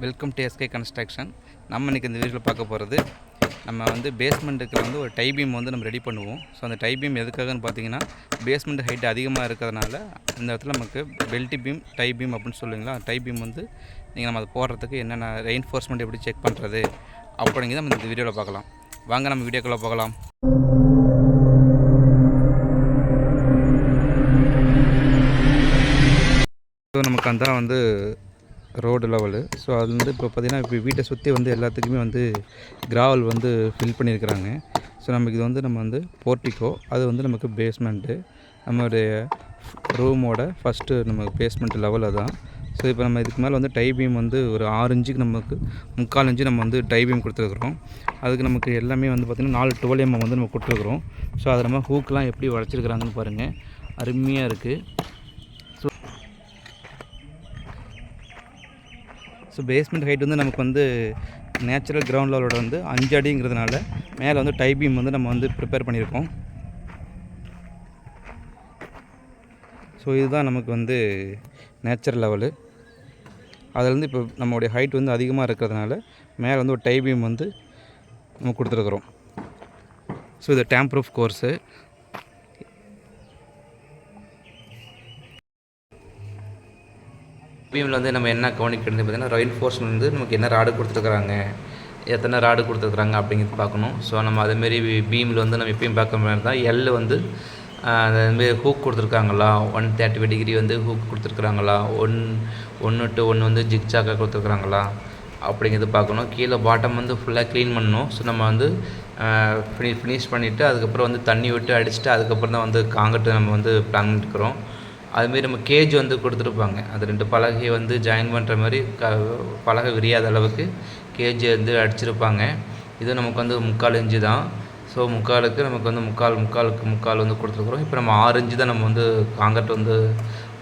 Welcome to SK construction நம்ம இன்றைக்கி இந்த வீடியோவில் பார்க்க போகிறது நம்ம வந்து பேஸ்மெண்ட்டுக்கு வந்து ஒரு டை பீம் வந்து நம்ம ரெடி பண்ணுவோம். ஸோ அந்த டை பீம் எதுக்காகன்னு பார்த்தீங்கன்னா பேஸ்மெண்ட் ஹைட் அதிகமாக இருக்கிறதுனால இந்த இடத்துல நமக்கு பெல்ட் பீம் டை பீம் அப்படின்னு சொல்லுவீங்களா? டை பீம் வந்து நீங்கள் நம்ம அதை போடுறதுக்கு என்னென்ன ரெயின்ஃபோர்ஸ்மெண்ட் எப்படி செக் பண்ணுறது அப்படிங்கிறத நம்ம இந்த வீடியோவில் பார்க்கலாம். வாங்க நம்ம வீடியோக்குள்ளே பார்க்கலாம் ஸோ நமக்கு அந்த வந்து ரோடு லெவலு ஸோ அது வந்து இப்போ பார்த்திங்கன்னா இப்போ வீட்டை சுற்றி வந்து எல்லாத்துக்குமே வந்து கிராவல் வந்து ஃபில் பண்ணியிருக்கிறாங்க ஸோ நமக்கு இது வந்து நம்ம வந்து போர்ட்டிக்கோ அது வந்து நமக்கு பேஸ்மெண்ட்டு நம்மளுடைய ரூமோட ஃபஸ்ட்டு நம்ம பேஸ்மெண்ட் லெவலில் தான் ஸோ இப்போ நம்ம இதுக்கு மேலே வந்து டை பீம் வந்து ஒரு ஆறு இன்ச்சுக்கு நமக்கு முக்கால் இன்ச்சு நம்ம வந்து டை பீம் கொடுத்துருக்குறோம். அதுக்கு நமக்கு எல்லாமே வந்து பார்த்திங்கன்னா நாலு டுவெல் எம்எம் வந்து நம்ம கொடுத்துருக்குறோம். ஸோ அதை நம்ம ஹூக்கெலாம் எப்படி உடச்சிருக்கிறாங்கன்னு பாருங்கள் அருமையாக இருக்குது ஸோ பேஸ்மெண்ட் ஹைட் வந்து நமக்கு வந்து நேச்சுரல் கிரவுண்ட் லெவலோட வந்து அஞ்சு அடிங்கிறதுனால மேலே வந்து டை பீம் வந்து நம்ம வந்து ப்ரிப்பேர் பண்ணியிருக்கோம். ஸோ இதுதான் நமக்கு வந்து நேச்சுரல் லெவலு அதுலேருந்து இப்போ நம்மளுடைய ஹைட் வந்து அதிகமாக இருக்கிறதுனால மேலே வந்து ஒரு டை பீம் வந்து நம்ம கொடுத்துருக்குறோம். ஸோ இது டேம் ப்ரூஃப் கோர்ஸு பீமில் வந்து நம்ம என்ன கவனிக்கிறது பார்த்தீங்கன்னா ரெயின்ஃபோர்ஸ்மெண்ட் வந்து நமக்கு என்ன ராடு கொடுத்துருக்குறாங்க எத்தனை ராடு கொடுத்துருக்குறாங்க அப்படிங்கிறது பார்க்கணும். ஸோ நம்ம அதேமாரி பீமில் வந்து நம்ம எப்பயும் பார்க்க மாதிரி தான் எல் வந்து அதுமாரி ஹூக் கொடுத்துருக்காங்களா? ஒன் தேர்ட்டி ஃபைவ் டிகிரி வந்து ஹூக் கொடுத்துருக்குறாங்களா? ஒன் ஒன்று டு ஒன்று வந்து ஜிக்ஜாக்காக கொடுத்துருக்குறாங்களா? அப்படிங்கிறது பார்க்கணும். கீழே பாட்டம் வந்து ஃபுல்லாக க்ளீன் பண்ணணும். ஸோ நம்ம வந்து ஃபினி ஃபினிஷ் பண்ணிவிட்டு அதுக்கப்புறம் வந்து தண்ணி விட்டு அடிச்சுட்டு அதுக்கப்புறம் தான் வந்து காங்கிரட்டு நம்ம வந்து பிளான் பண்ணிட்டுருக்குறோம் அதுமாரி நம்ம கேஜ் வந்து கொடுத்துருப்பாங்க. அது ரெண்டு பலகையை வந்து ஜாயின் பண்ணுற மாதிரி க பலகை விரியாத அளவுக்கு கேஜ் வந்து அடிச்சிருப்பாங்க. இது நமக்கு வந்து முக்கால் இன்ச்சு தான். ஸோ முக்காலுக்கு நமக்கு வந்து முக்கால் முக்காலுக்கு முக்கால் வந்து கொடுத்துருக்குறோம். இப்போ நம்ம ஆறு இன்ச்சு தான் நம்ம வந்து காங்கிரட் வந்து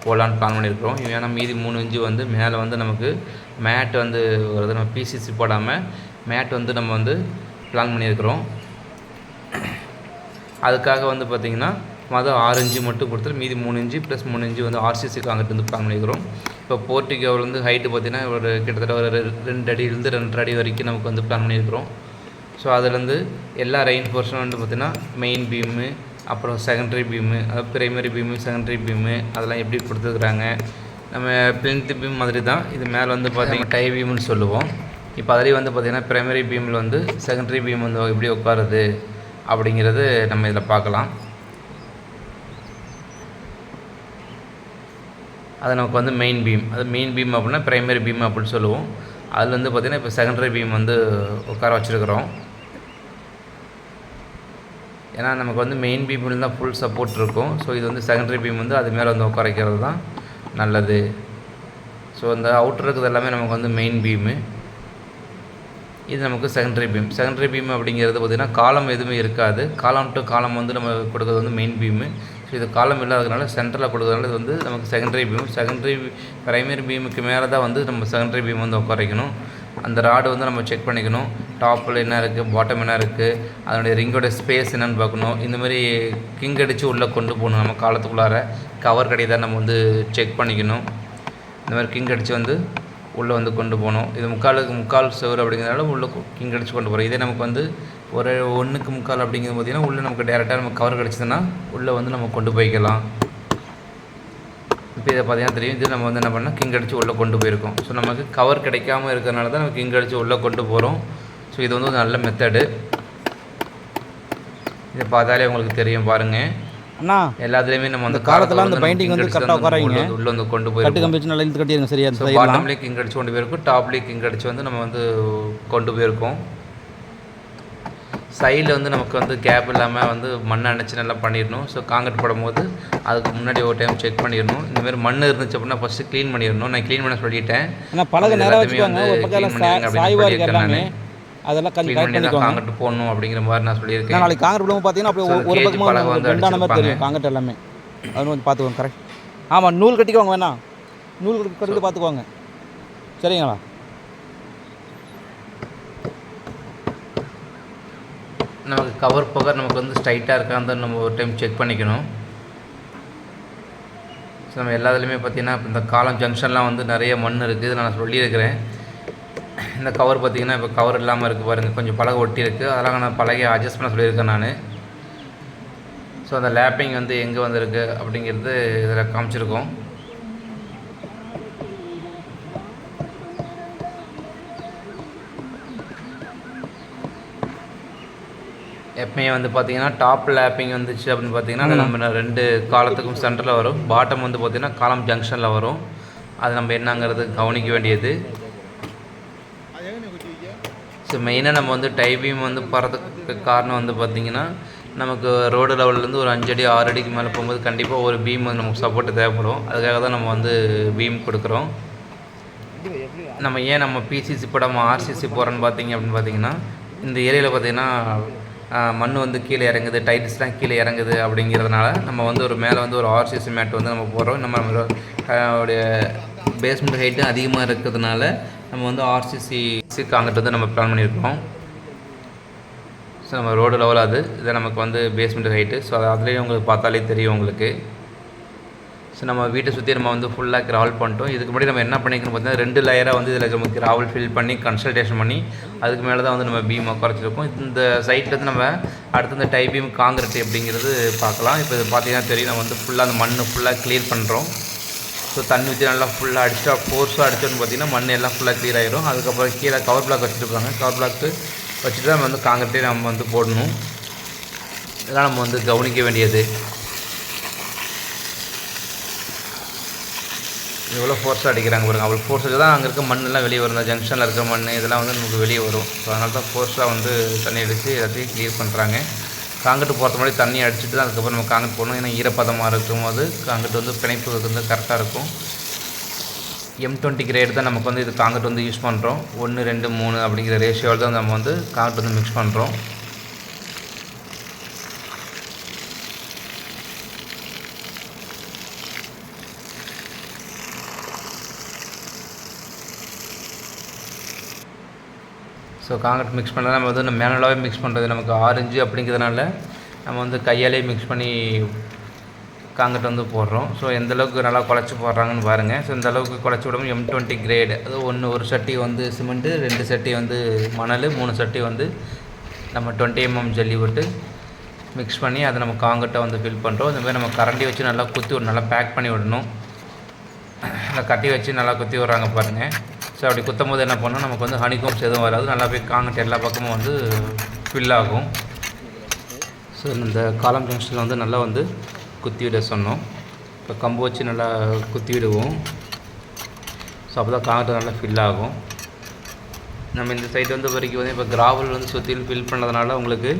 போகலான்னு பிளான் பண்ணியிருக்கிறோம். ஏன்னா மீதி மூணு இன்ச்சு வந்து மேலே வந்து நமக்கு மேட் வந்து வருது. நம்ம பிசிசி போடாமல் மேட் வந்து நம்ம வந்து பிளான் பண்ணியிருக்கிறோம். அதுக்காக வந்து பார்த்திங்கன்னா மொதல் ஆறு இன்ச்சு மட்டும் கொடுத்துட்டு மீதி மூணு இன்ச்சு ப்ளஸ் மூணு இன்ச்சு வந்து ஆர்சிசி காங்கிரட் வந்து பிளான் பண்ணிக்கிறோம். இப்போ போர்ட்டிகோவில் வந்து ஹைட்டு பார்த்திங்கன்னா ஒரு கிட்டத்தட்ட ஒரு ரெண்டு அடியிலேருந்து ரெண்டரை அடி வரைக்கும் நமக்கு வந்து பிளான் பண்ணியிருக்கிறோம். ஸோ அதுலேருந்து எல்லா ரெயின்ஃபோர்ஸும் வந்து பார்த்திங்கன்னா மெயின் பீமு அப்புறம் செகண்டரி பீமு அதாவது பிரைமரி பீமு செகண்டரி பீமு அதெல்லாம் எப்படி கொடுத்துருக்குறாங்க. நம்ம பிளின்த் பீம் மாதிரி தான் இது மேலே வந்து பார்த்திங்கன்னா டை பீம்னு சொல்லுவோம். இப்போ அதுலேயும் வந்து பார்த்திங்கன்னா பிரைமரி பீமில் வந்து செகண்டரி பீம் வந்து எப்படி உட்காருது அப்படிங்கிறது நம்ம இதில் பார்க்கலாம். அது நமக்கு வந்து மெயின் பீம் அது மெயின் பீம் அப்படின்னா ப்ரைமரி பீம் அப்படின்னு சொல்லுவோம். அதில் வந்து பார்த்திங்கன்னா இப்போ செகண்டரி பீம் வந்து உட்கார வச்சுருக்குறோம். ஏன்னா நமக்கு வந்து மெயின் பீமில் தான் ஃபுல் சப்போர்ட் இருக்கும். ஸோ இது வந்து செகண்டரி பீம் வந்து அது மேலே வந்து உட்காரைக்கிறது தான் நல்லது. ஸோ இந்த அவுட்டர் இருக்கிறது எல்லாமே நமக்கு வந்து மெயின் பீமு இது நமக்கு செகண்டரி பீம் செகண்டரி பீம் அப்படிங்கிறது பார்த்திங்கன்னா காலம் எதுவுமே இருக்காது. காலம் டு காலம் வந்து நம்ம கொடுக்குறது வந்து மெயின் பீமு இது காலம் இல்லாததுனால சென்டரில் கொடுக்கறதுனால இது வந்து நமக்கு செகண்டரி பீம் செகண்டரி பிரைமரி பீமுக்கு மேலே தான் வந்து நம்ம செகண்டரி பீம் வந்து உட்காரைக்கணும் அந்த ராடு வந்து நம்ம செக் பண்ணிக்கணும். டாப்பில் என்ன இருக்குது பாட்டம் என்ன இருக்குது அதனுடைய ரிங்கோட ஸ்பேஸ் என்னென்னு பார்க்கணும். இந்த மாதிரி கிங் அடித்து உள்ளே கொண்டு போகணும். நம்ம காலத்துக்குள்ளார கவர் கிடையாது நம்ம வந்து செக் பண்ணிக்கணும். இந்த மாதிரி கிங் அடித்து வந்து உள்ளே வந்து கொண்டு போகணும். இது முக்காலுக்கு முக்கால் செவரு அப்படிங்கிறதால உள்ளே கிங் அடித்து கொண்டு போகிறோம் இதே நமக்கு வந்து ஒரு ஒன்றுக்கு முக்கால் அப்படிங்கிறது பார்த்திங்கன்னா உள்ளே நமக்கு டேரெக்டாக நமக்கு கவர் கிடச்சிதுன்னா உள்ளே வந்து நம்ம கொண்டு போய்க்கலாம். இப்போ இதை பார்த்தீங்கன்னா தெரியும். இது நம்ம வந்து என்ன பண்ணால் கிங் அடித்து உள்ளே கொண்டு போயிருக்கோம். ஸோ நமக்கு கவர் கிடைக்காம இருக்கிறனால தான் நம்ம கிங் அடித்து உள்ளே கொண்டு போகிறோம் ஸோ இது வந்து ஒரு நல்ல மெத்தடு இதை பார்த்தாலே உங்களுக்கு தெரியும் பாருங்கள் அண்ணா எல்லாத்துலேயுமே நம்ம அந்த காலத்துல அந்த binding வந்து ஆ உட்காராதீங்க. உள்ள வந்து கொண்டு கட்டு போயிருக்கோம். கம்பி நல்லா இழுத்து கட்டிடுங்க சரியா? பாட்டம்லேயே கிங் அடிச்சு கொண்டு போயிருக்கோம் டாப்லேயே கிங் அடிச்சு வந்து நம்ம வந்து கொண்டு போயிருக்கோம். சைடில் வந்து நமக்கு வந்து கேப் இல்லாமல் வந்து மண் அணைச்சி நல்லா பண்ணிடணும். ஸோ காங்கிரட் போடும்போது அதுக்கு முன்னாடி ஒரு டைம் செக் பண்ணிடணும். இந்த மாதிரி மண் இருந்துச்சு அப்படின்னா ஃபஸ்ட்டு க்ளீன் பண்ணிடணும். நான் க்ளீன் பண்ண சொல்லிட்டேன். பழக எல்லாத்தையுமே வந்து பண்ணிடுங்க அப்படின்னு சொல்லியிருக்கேன் நானு. அதெல்லாம் பண்ணி தான் பண்ணிக்கோங்க காங்கிரட் போடணும் அப்படிங்கிற மாதிரி நான் சொல்லியிருக்கேன். நாளைக்கு காங்கிரட் விடும்போது பார்த்தீங்கன்னா அப்படியே ஒரு- பக்கமாக வந்து ரெண்டான மாதிரி தெரியும். காங்கிரட் எல்லாமே. அது வந்து பார்த்துக்கோங்க கரெக்ட் ஆமாம் நூல் கட்டிக்கோங்க வேணா. நூல் கட்டி கட்டிட்டு பார்த்துக்கோங்க. சரிங்களா? நமக்கு கவர் போக நமக்கு வந்து ஸ்ட்ரைட்டாக இருக்கான்னு நம்ம ஒரு டைம் செக் பண்ணிக்கணும். ஸோ நம்ம எல்லாத்துலேயுமே பார்த்தீங்கன்னா இந்த காலம் ஜங்ஷன்லாம் வந்து நிறைய மண் இருக்குது நான் சொல்லியிருக்கிறேன். இந்த கவர் பார்த்தீங்கன்னா இப்போ கவர் இல்லாமல் இருக்குது பாருங்கள் கொஞ்சம் பலகை ஒட்டி இருக்குது அதெல்லாம் நான் பலகையை அட்ஜஸ்ட் பண்ண சொல்லியிருக்கேன் நான். ஸோ அந்த லேப்பிங் வந்து எங்கே வந்திருக்கு அப்படிங்கிறது இதில் காமிச்சிருக்கோம். எப்பயுமே வந்து பார்த்தீங்கன்னா டாப் லேப்பிங் வந்துச்சு அப்படின்னு பார்த்தீங்கன்னா அது நம்ம ரெண்டு காலத்துக்கும் சென்டரில் வரும். பாட்டம் வந்து பார்த்தீங்கன்னா காலம் ஜங்ஷனில் வரும். அது நம்ம என்னங்கிறது கவனிக்க வேண்டியது. ஸோ மெயினாக நம்ம வந்து டைபீம் வந்து போகிறதுக்கு காரணம் வந்து பார்த்திங்கன்னா நமக்கு ரோடு லெவல்லேருந்து ஒரு அஞ்சடி ஆறு அடிக்கு மேலே போகும்போது கண்டிப்பாக ஒரு பீம் வந்து நமக்கு சப்போர்ட்டு தேவைப்படும். அதுக்காக தான் நம்ம வந்து பீம் கொடுக்குறோம். நம்ம ஏன் நம்ம பிசிசி போடாமல் ஆர்சிசி போகிறோன்னு பார்த்தீங்க அப்படின்னு பார்த்தீங்கன்னா இந்த ஏரியாவில் பார்த்தீங்கன்னா மண் வந்து கீழே இறங்குது டைல்ஸ்லாம் கீழே இறங்குது அப்படிங்கிறதுனால நம்ம வந்து ஒரு மேலே வந்து ஒரு ஆர்சிசி மேட் வந்து நம்ம போடுறோம். நம்ம நம்மளுடைய பேஸ்மெண்ட் ஹைட்டு அதிகமாக இருக்கிறதுனால நம்ம வந்து ஆர்சிசி காங்கிரட் வந்து நம்ம பிளான் பண்ணியிருக்கோம். ஸோ நம்ம ரோடு லெவல் அது. இதை நமக்கு வந்து பேஸ்மெண்ட் ஹைட்டு ஸோ அதுலேயும் உங்களுக்கு பார்த்தாலே தெரியும் உங்களுக்கு. ஸோ நம்ம வீட்டை சுற்றி நம்ம வந்து ஃபுல்லாக கிராவல் பண்ணிட்டோம். இதுக்கு முன்னாடி நம்ம என்ன பண்ணிக்கணும் பார்த்தீங்கன்னா ரெண்டு லேயராக வந்து இதில் நம்ம கிராவல் ஃபில் பண்ணி கன்சல்டேஷன் பண்ணி அதுக்கு மேலே தான் வந்து நம்ம பீமை குறைச்சிருக்கோம். இந்த சைட்லேருந்து நம்ம அடுத்து இந்த டை பீம் காங்கிரட் அப்படிங்கிறது பார்க்கலாம். இப்போ இது பார்த்தீங்கன்னா தெரியும் நம்ம வந்து ஃபுல்லாக அந்த மண் ஃபுல்லாக க்ளியர் பண்ணுறோம் ஸோ தண்ணி ஊற்றி நல்லா ஃபுல்லாக அடிச்சா ஃபோர்ஸாக அடிச்சோன்னு பார்த்தீங்கன்னா மண் எல்லாம் ஃபுல்லாக க்ளியர் ஆயிரும். அதுக்கப்புறம் கீழே கவர் பிளாக் வச்சுருப்பாங்க கவர் பிளாக்கு வச்சுட்டு நம்ம வந்து காங்கிரட்டே நம்ம வந்து போடணும். இதெல்லாம் நம்ம வந்து கவனிக்க வேண்டியது. எவ்வளோ ஃபோர்ஸாக அடிக்கிறாங்க பாருங்க. அவ்வளோ ஃபோர்ஸுக்கு தான் அங்கே இருக்க மண்ணெல்லாம் வெளியே வரும். இந்த ஜங்ஷனில் இருக்கிற மண் இதெல்லாம் வந்து நமக்கு வெளியே வரும். ஸோ அதனால தான் ஃபோர்ஸாக வந்து தண்ணி அடித்து எல்லாத்தையும் க்ளியர் பண்ணுறாங்க காங்கிட்டு போகிறது முன்னாடி தண்ணி அடிச்சுட்டு தான் அதுக்கப்புறம் நம்ம காங்கிட்டு போடணும். ஏன்னா ஈரப்பதமாக இருக்கும் போது காங்கிட்டு வந்து பிணைப்பு வந்து கரெக்டாக இருக்கும். எம் டுவெண்ட்டி கிரேட் தான் நமக்கு வந்து இது காங்கிட்டு வந்து யூஸ் பண்ணுறோம் ஒன்று ரெண்டு மூணு அப்படிங்கிற ரேஷியோவில் தான் நம்ம வந்து காங்கிட்டு வந்து மிக்ஸ் பண்ணுறோம் ஸோ காங்கிரட் மிக்ஸ் பண்ணுறது நம்ம வந்து மேனுவலாகவே மிக்ஸ் பண்ணுறது நமக்கு ஆரஞ்சு அப்படிங்கிறதுனால நம்ம வந்து கையாலே மிக்ஸ் பண்ணி காங்கிரட் வந்து போடுறோம். ஸோ எந்தளவுக்கு நல்லா குழச்சி போடுறாங்கன்னு பாருங்கள் ஸோ இந்த அளவுக்கு குழச்சி விடவும் எம் டுவெண்ட்டி கிரேடு அது ஒன்று ஒரு சட்டி வந்து சிமெண்ட்டு ரெண்டு சட்டி வந்து மணல் மூணு சட்டி வந்து நம்ம டுவெண்ட்டி எம்எம் ஜல்லி விட்டு மிக்ஸ் பண்ணி அதை நம்ம காங்கிரட்டை வந்து ஃபில் பண்ணுறோம் இந்த மாதிரி நம்ம கரண்டி வச்சு நல்லா குத்தி விடணும் நல்லா பேக் பண்ணி விடணும். நல்லா கட்டி வச்சு நல்லா குத்தி விட்றாங்க பாருங்கள் ஸோ அப்படி குத்தும் போது என்ன பண்ணோம்? நமக்கு வந்து ஹனிகோம்ஸ் எதுவும் வராது. நல்லா போய் காங்கிட்டு எல்லா பக்கமும் வந்து ஃபில் ஆகும். ஸோ இந்த காலம் ஜங்ஷனில் வந்து நல்லா வந்து குத்தி விட சொன்னோம். இப்போ கம்பு வச்சு நல்லா குத்தி விடுவோம் ஸோ அப்போ தான் காங்கிட்டு நல்லா ஃபில் ஆகும். நம்ம இந்த சைடு வந்து வரைக்கும் வந்து இப்போ கிராவல் வந்து சுற்றிலும் ஃபில் பண்ணதுனால உங்களுக்கு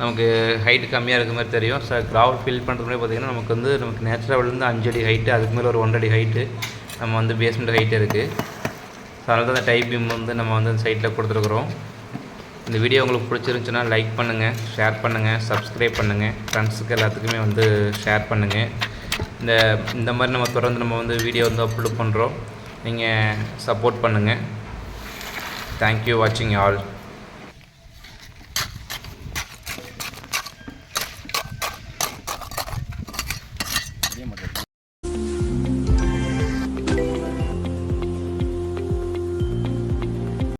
நமக்கு ஹைட் கம்மியாக இருக்க மாதிரி தெரியும். ஸோ கிராவல் ஃபில் பண்ணுறது மாதிரி பார்த்திங்கன்னா நமக்கு வந்து நமக்கு நேச்சுரல் அஞ்சு அடி ஹைட்டு அதுக்கு மேலே ஒரு ஒன்றடி ஹைட்டு நம்ம வந்து பேஸ்மெண்ட் ஹைட்டு இருக்குது அதனால தான் அந்த டைப் பீம் வந்து நம்ம வந்து அந்த சைட்டில் கொடுத்துருக்குறோம். இந்த வீடியோ உங்களுக்கு பிடிச்சிருந்துச்சுன்னா லைக் பண்ணுங்கள் ஷேர் பண்ணுங்கள் சப்ஸ்கிரைப் பண்ணுங்கள் ஃப்ரெண்ட்ஸுக்கு எல்லாத்துக்குமே வந்து ஷேர் பண்ணுங்கள் இந்த இந்த மாதிரி நம்ம தொடர்ந்து நம்ம வந்து வீடியோ வந்து அப்லோட் பண்ணுறோம் நீங்கள் சப்போர்ட் பண்ணுங்கள் தேங்க்யூ வாட்சிங் ஆல்